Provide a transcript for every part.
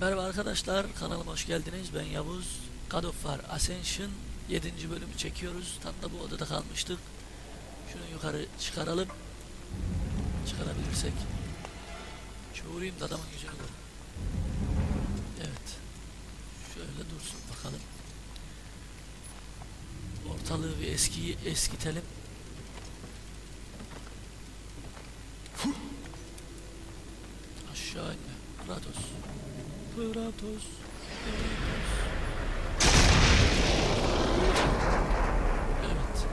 Merhaba arkadaşlar, kanalıma hoş geldiniz. Ben Yavuz. God of War Ascension 7. bölümü çekiyoruz. Tam da bu odada kalmıştık. Şunu yukarı çıkaralım. Çıkarabilirsek. Çoğurayım da adamın yüzünü görün. Evet. Şöyle dursun bakalım. Ortalığı bir eskiyi eskitelim. Aşağı inme. Kratos. Kratos. Evet.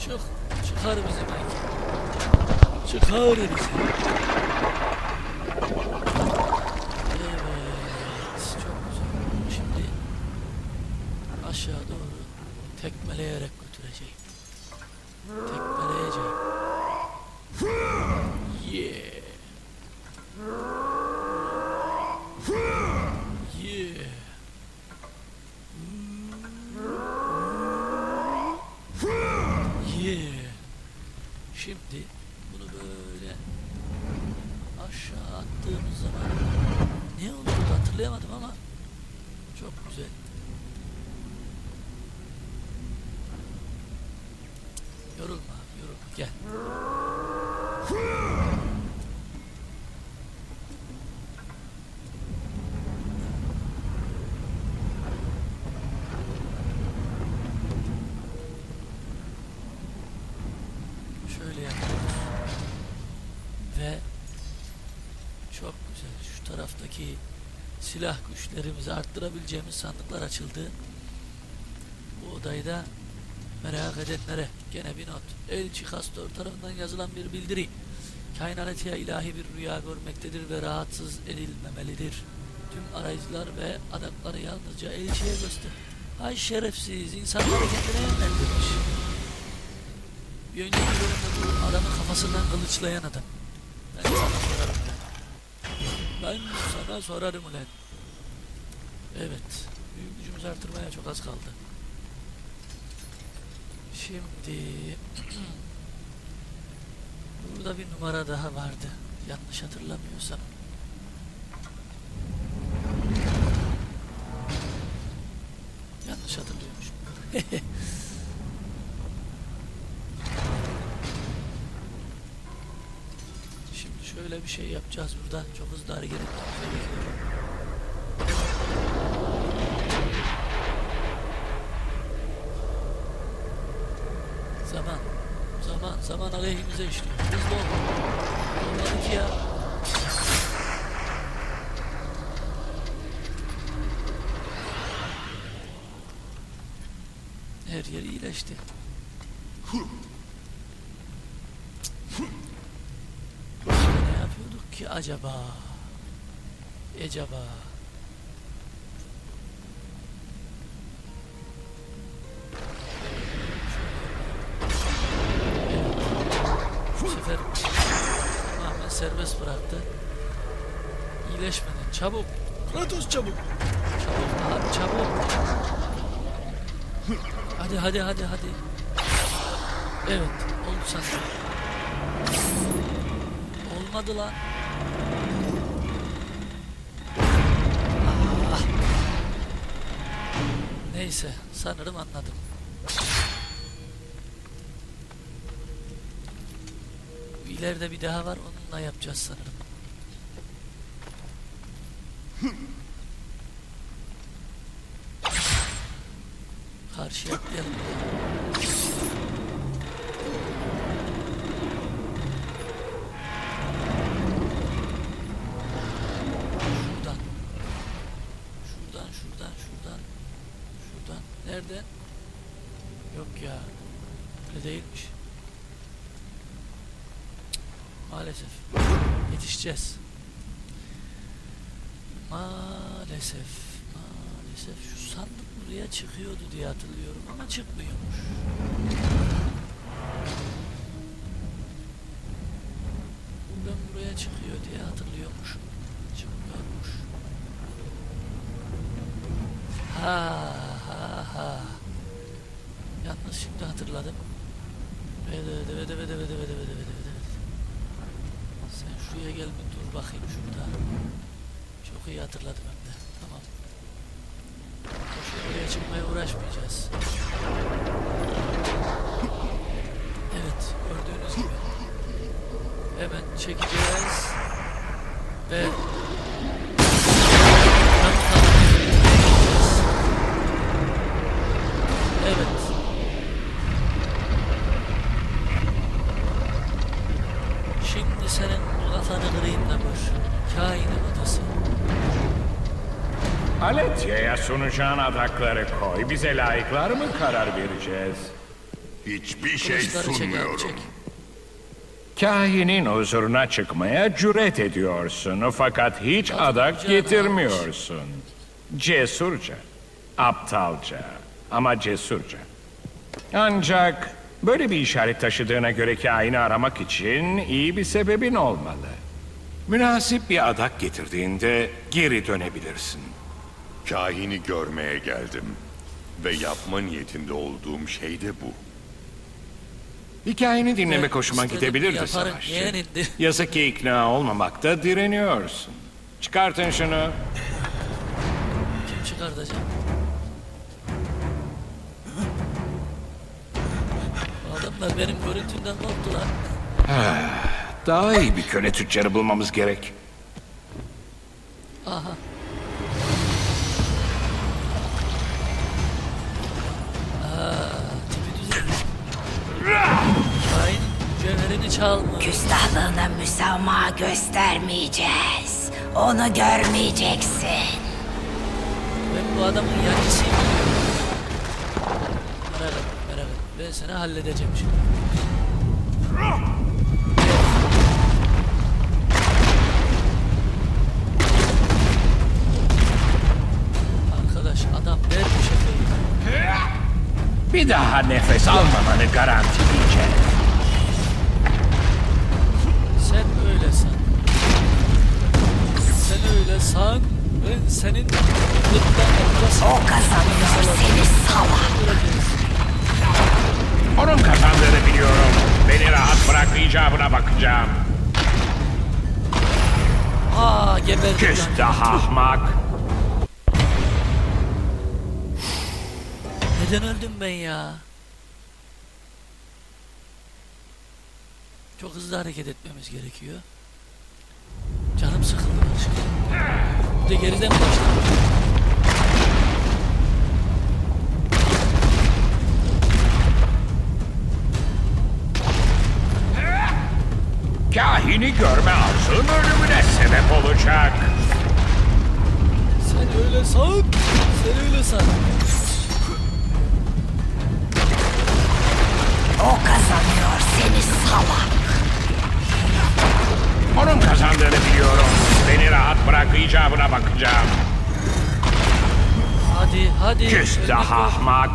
Çık. Çıkar bizi belki. Çıkar bizi. Aşağı doğru tekmeleyerek götüreceğim. Tekmeleyeceğim. Yeah. Yeah. Yeah. Şimdi bunu böyle aşağı attığımız zaman ne olurdu hatırlayamadım ama çok güzel. Yorulma abi yorulma gel. Şöyle yapıyoruz. Ve çok güzel şu taraftaki silah güçlerimizi arttırabileceğimiz sandıklar açıldı. Bu odayı da merak edenlere gene bir not. Elçi Kastor tarafından yazılan bir bildiri. Kainatıya ilahi bir rüya görmektedir ve rahatsız edilmemelidir. Tüm arayıcılar ve adakları yalnızca elçiye göster. Ay şerefsiz, insanları kendine yönlendirmiş. Bir önceki bölümde bu adamı kafasından kılıçlayan adam. Ben sana sorarım ulan. Ben sana sorarım ulan. Evet. Büyük gücümüzü artırmaya çok az kaldı. Şimdi burada bir numara daha vardı. Yanlış hatırlamıyorsam. Yanlış hatırlıyormuşum. Şimdi şöyle bir şey yapacağız burada. Çok hızlı hareket etmemiz. Aleyhimize işliyor. Hızlı ol. Olmadı ya. Her yer iyileşti. Ne yapıyorduk ki acaba? Acaba? Çabuk. Kratos çabuk. Çabuk abi çabuk. Hadi hadi hadi hadi. Evet oldu sanırım. Olmadı lan. Ah. Neyse sanırım anladım. İleride bir daha var onunla yapacağız sanırım. Karşıya atlayalım. Şuradan. Şuradan, şuradan, şuradan. Şuradan. Nerede? Yok ya. Öyle değilmiş. Maalesef. Yetişeceğiz. Maalesef. Maalesef. Şu sandık buraya çıkıyordu diye hatırlıyorum ama çıkmıyormuş. Buradan buraya çıkıyor diye hatırlıyormuşum. Hatırladım hem de. Tamam. Boşuna oraya çıkmaya uğraşmayacağız. Evet gördüğünüz gibi. Hemen çekeceğiz. Ve Sunacağın adakları koy. Bize layıklar mı karar vereceğiz? Hiçbir şey Kılıçları sunmuyorum. çek. Kahinin huzuruna çıkmaya cüret ediyorsun fakat hiç adak getirmiyorsun. Cesurca, aptalca ama cesurca. Ancak böyle bir işaret taşıdığına göre kaini aramak için iyi bir sebebin olmalı. Münasip bir adak getirdiğinde geri dönebilirsin. Kahini görmeye geldim. Ve yapma niyetinde olduğum şey de bu. Hikayeni dinlemek hoşuma istedim, gidebilirdi yaparım, savaşçı. yeğenindi. Yazık ki ikna olmamakta direniyorsun. Çıkartın şunu. Kim çıkartacak? Bu adamlar benim görüntümden korktular. Daha iyi bir köle tüccarı bulmamız gerek. Aha. Mücevherini çalmış. Küstahlığına müsamaha göstermeyeceğiz. Onu görmeyeceksin. Ben bu adamın yancısıyım. Merak etme, merak etme. Ben seni halledeceğim şimdi. Arkadaş adam vermiş efendim. Bir daha nefes almamanı garantileyeceğim. Sen öyle san. Ben senin ortasına O kazanıyor seni salak. Onun kazandığını biliyorum. Beni rahat bırak icabına bakacağım. Aa geberdim lan. Küstah ahmak. Neden öldüm ben ya? Çok hızlı hareket etmemiz gerekiyor. Canım sıkıldı başka. Bir de geriden başlamış. Kahini görme arzun ölümüne sebep olacak. Sen öyle san. Sen öyle san. O kazanıyor seni salak. Onun kazandığını biliyorum. İcabına bakacağım. Hadi hadi. Küstah ahmak.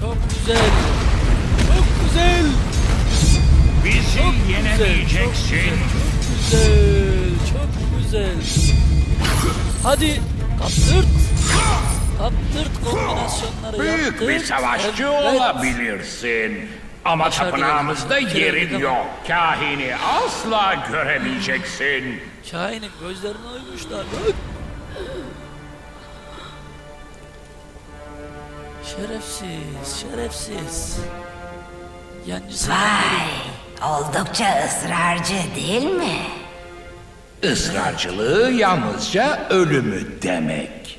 Çok güzel. Çok güzel. Bizi yenemeyeceksin. Güzel. Çok güzel. Hadi kaptırt. Kaptırt kombinasyonları Büyük yaptırt. bir savaşçı Evet. olabilirsin. Ama Başarılı tapınağımızda yerin yok. Kahini asla göremeyeceksin. Kainin gözlerine uymuşlar. Şerefsiz, şerefsiz. Yancısı Vay, oldukça ısrarcı değil mi? Israrcılığı yalnızca ölümü demek.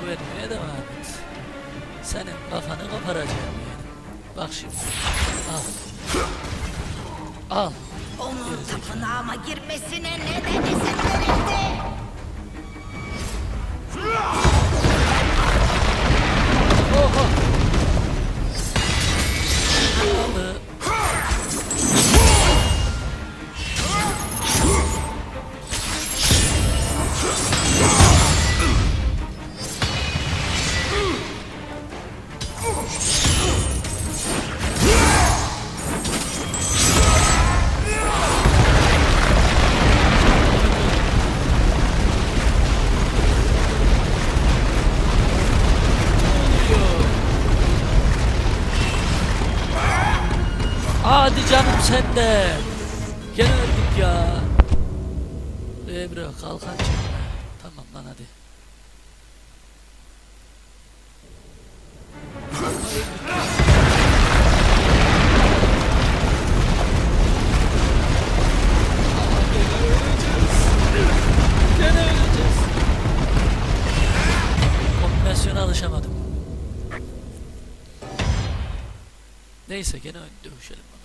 Güvenmeye devam et. Senin kafanı koparacağım yani. Bak şimdi. Al. Al. Onun tapınağıma girmesine neden izin verildi? Oho. Alı. Sen de. Gene öldük ya. Ebru kalkan çekme. Tamam lan hadi. Kombinasyona alışamadım. Neyse gene dövüşelim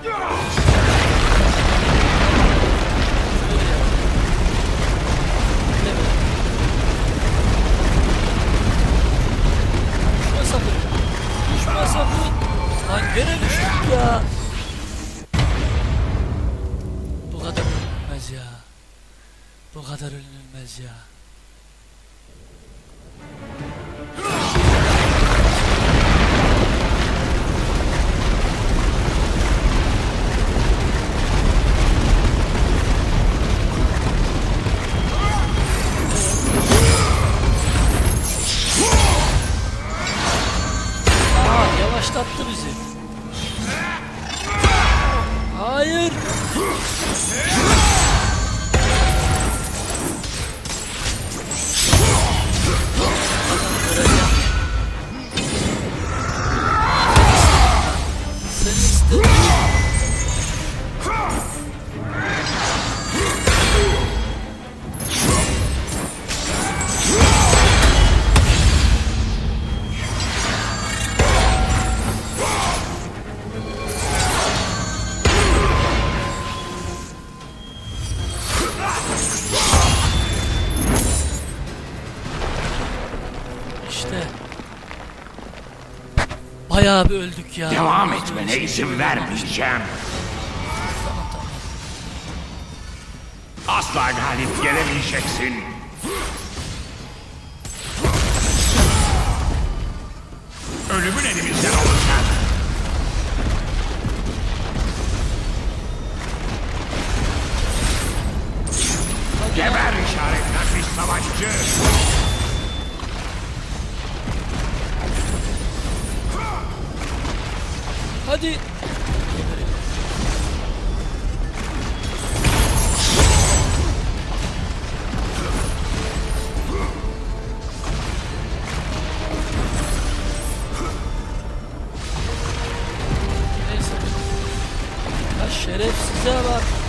Düşme sakın. Düşme sakın. Lan gene düştük ya. Bu kadar ölünmez ya. Bu kadar ölünmez ya. Yavaşlattı bizi. İşte. Bayağı bir öldük ya. Devam etmene izin vermeyeceğim. Asla galip gelemeyeceksin. ধন্যবাদ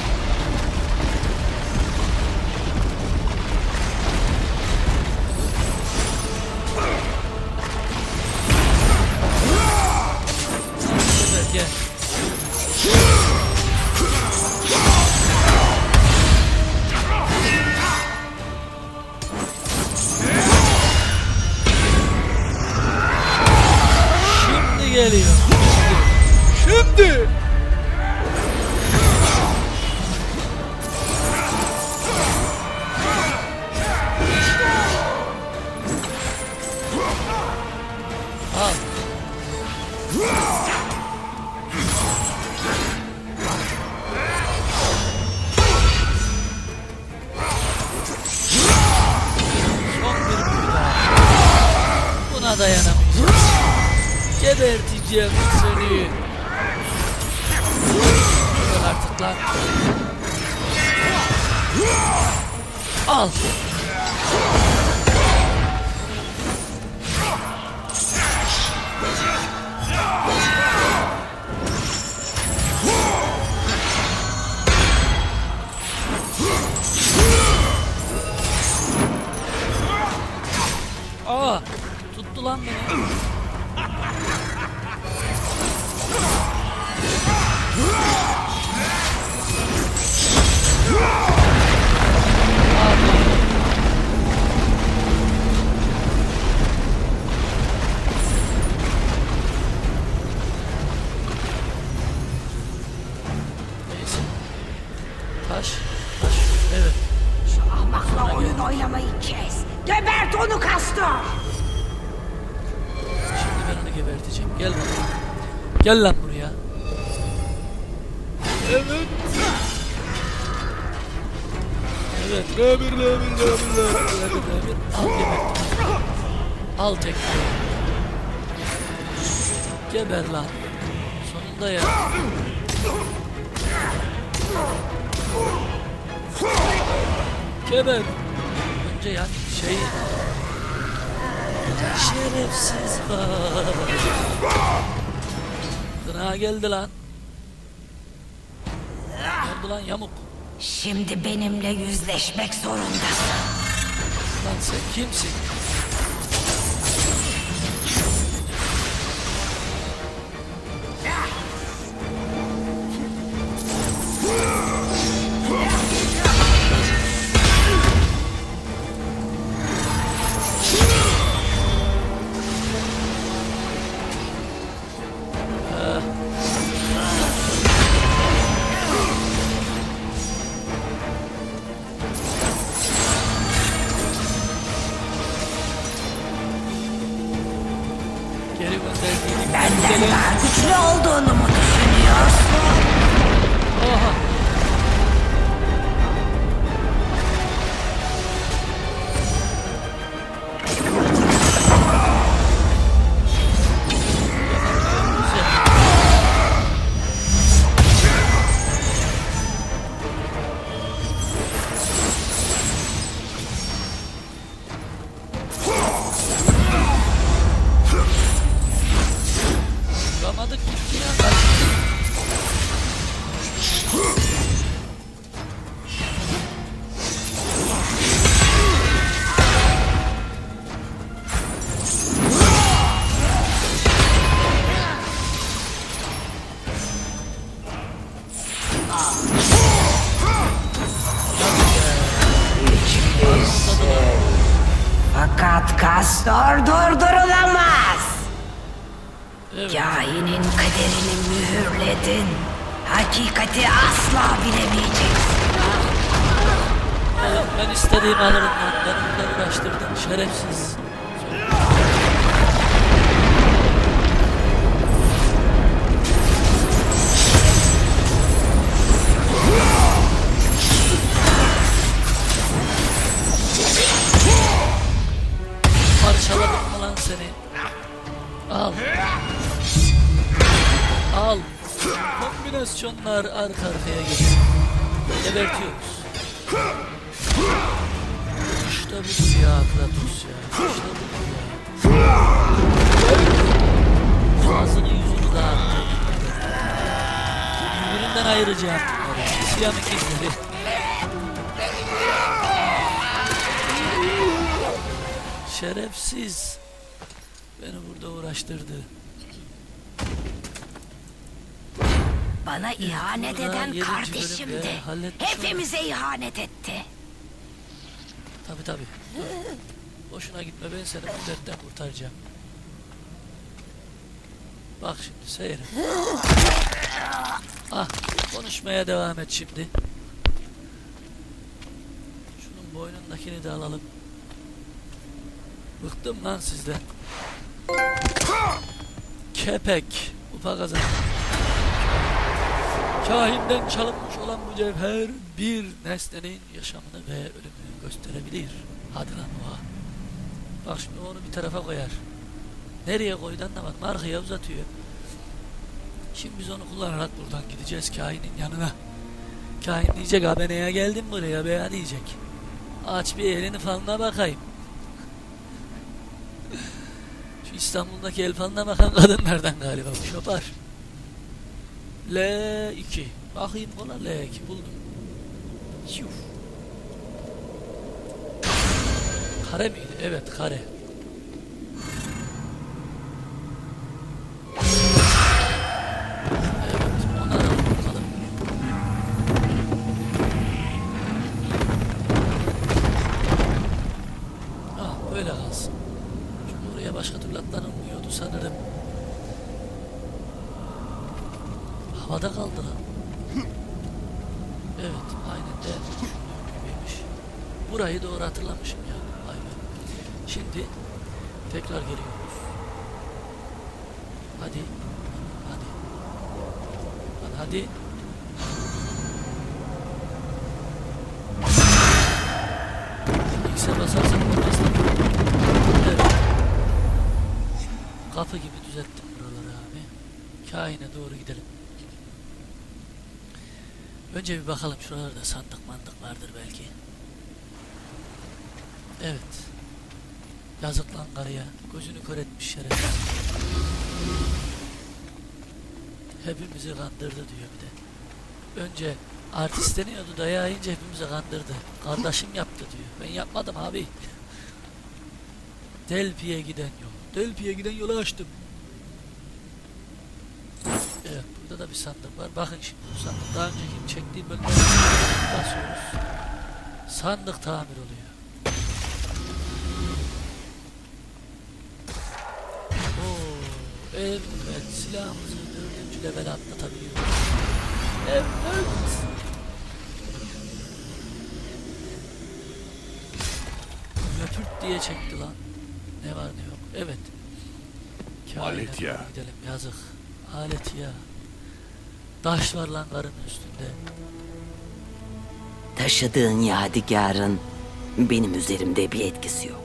Al. Son bir büyü daha. Buna dayanamayacağım. Geberteceğim seni. Öl artık lan. Al. Tuttu lan beni. Gel lan buraya. Evet. Evet. Rebir, rebir, rebir, rebir, rebir. Al geberttim. Al tekrar. Geber lan. Sonunda ya. Geber. Önce yani şey... Şerefsiz. Gına geldi lan. Ne oldu lan yamuk? Şimdi benimle yüzleşmek zorundasın. Lan sen kimsin? Burada uğraştırdı. Bana ihanet burada eden yedinci kardeşim bölümde de halletmiş hepimize ihanet etti. Tabi tabi. Boşuna gitme ben seni bu dertten kurtaracağım. Bak şimdi seyret. Ah konuşmaya devam et şimdi. Şunun boynundakini de alalım. Bıktım lan sizden. Kepek. Upa kazandı. Kahinden çalınmış olan bu cevher bir nesnenin yaşamını ve ölümünü gösterebilir. Hadi lan oha. Bak şimdi onu bir tarafa koyar. Nereye koydu anlamadım. Arkaya uzatıyor. Şimdi biz onu kullanarak buradan gideceğiz kainin yanına. Kain diyecek abi neye geldin buraya be ya?" diyecek. Aç bir elini falına bakayım. Şu İstanbul'daki el falına bakan kadınlardan galiba bu şopar. L2. Bakayım ona L2 buldum. Yuf. Kare miydi? Evet kare. Havada kaldı lan. Evet, aynen de gibiymiş. Burayı doğru hatırlamışım ya. Be. Şimdi tekrar geliyoruz. Hadi. Hadi. Lan hadi. X'e basarsan olmaz. Evet. Kapı gibi düzelttim buraları abi. kaine doğru gidelim. Önce bir bakalım şuralarda sandık mandık vardır belki. Evet. Yazık lan karıya. Gözünü kör etmiş şeref. Hepimizi kandırdı diyor bir de. Önce artist deniyordu dayağı hepimizi kandırdı. Kardeşim yaptı diyor. Ben yapmadım abi. Delpi'ye giden yol. Delpi'ye giden yolu açtım. Evet burada da bir sandık var. Bakın şimdi bu sandık daha önceki çektiğim bölümde basıyoruz. Sandık tamir oluyor. Oo, evet silahımızı dördüncü level atlatabiliyoruz. Evet. Löpürt diye çekti lan. Ne var ne yok. Evet. Kainata Alet ya. doğru Gidelim yazık. Alet ya. Taş var lan üstünde. Taşıdığın yadigarın benim üzerimde bir etkisi yok.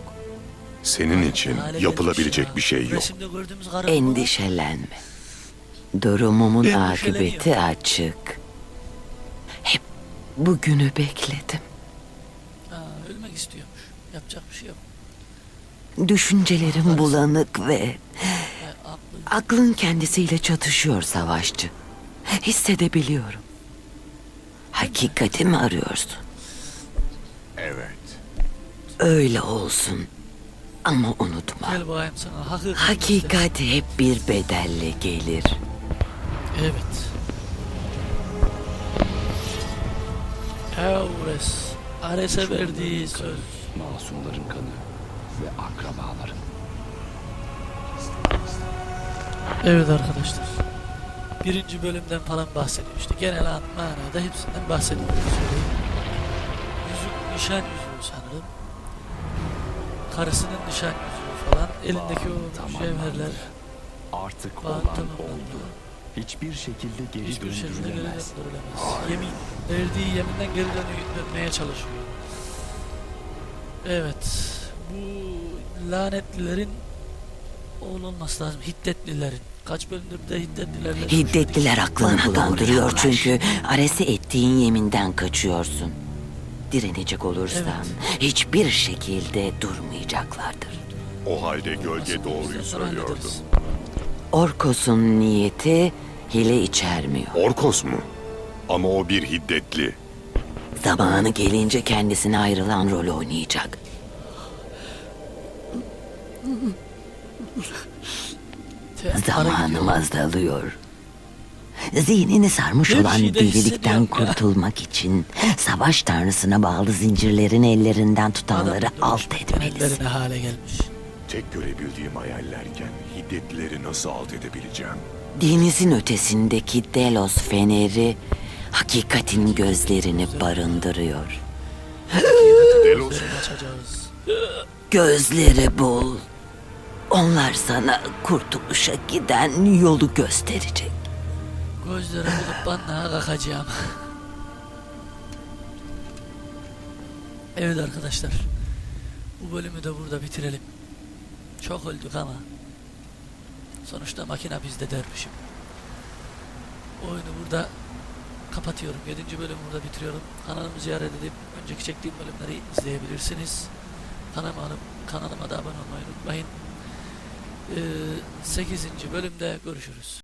Senin için Alet yapılabilecek ya. bir şey yok. Resimde gördüğümüz karı bu. Endişelenme. Durumumun Endişeleniyor. akıbeti açık. Hep bugünü bekledim. Ha, ölmek istiyormuş. Yapacak bir şey yok. Düşüncelerim bulanık ve aklın kendisiyle çatışıyor savaşçı. Hissedebiliyorum. Hakikati mi arıyorsun? Evet. Öyle olsun. Ama unutma. Hakikat hep bir bedelle gelir. Evet. Evres. Ares'e verdiği söz. masumların kanı ve akrabaların. Evet arkadaşlar. Birinci bölümden falan bahsediyor işte. Genel an- manada hepsinden bahsediyor. Yüzük, nişan yüzüğü sanırım. Karısının nişan yüzüğü falan. Elindeki o Tamamlandı. mücevherler. Artık olan tamamlandı. oldu. Hiçbir şekilde geri Hiçbir şekilde geri döndürülemez. Yemin. Verdiği yeminden geri dönmeye çalışıyor. Evet. Bu lanetlilerin oğlu olması lazım. Hiddetlilerin. Kaç bölümdür de hiddetlilerle Hiddetliler aklını Bana bulandırıyor yaklaş. çünkü Ares'e ettiğin yeminden kaçıyorsun. Direnecek olursan hiçbir şekilde durmayacaklardır. O halde gölge doğruyu söylüyordu. Orkos'un niyeti hile içermiyor. Orkos mu? Ama o bir hiddetli. Zamanı gelince kendisine ayrılan rol oynayacak. Zamanım azalıyor. Zihnini sarmış Bir olan şey de delilikten hissediyorum ya. kurtulmak için savaş tanrısına bağlı zincirlerin ellerinden tutanları alt etmelisin. Hale gelmiş. Tek görebildiğim hayallerken hiddetlileri nasıl alt edebileceğim? Denizin ötesindeki Delos feneri hakikatin gözlerini barındırıyor. Delos Gözlerini açacağız. Gözleri bul. Onlar sana kurtuluşa giden yolu gösterecek. Gözlerimi banlığa kalkacağım. evet arkadaşlar. Bu bölümü de burada bitirelim. Çok öldük ama. Sonuçta makine bizde dermişim. Oyunu burada kapatıyorum. 7. bölümü burada bitiriyorum. Kanalımı ziyaret edip önceki çektiğim bölümleri izleyebilirsiniz. Kanalıma, kanalıma da abone olmayı unutmayın. Ee, 8. bölümde görüşürüz.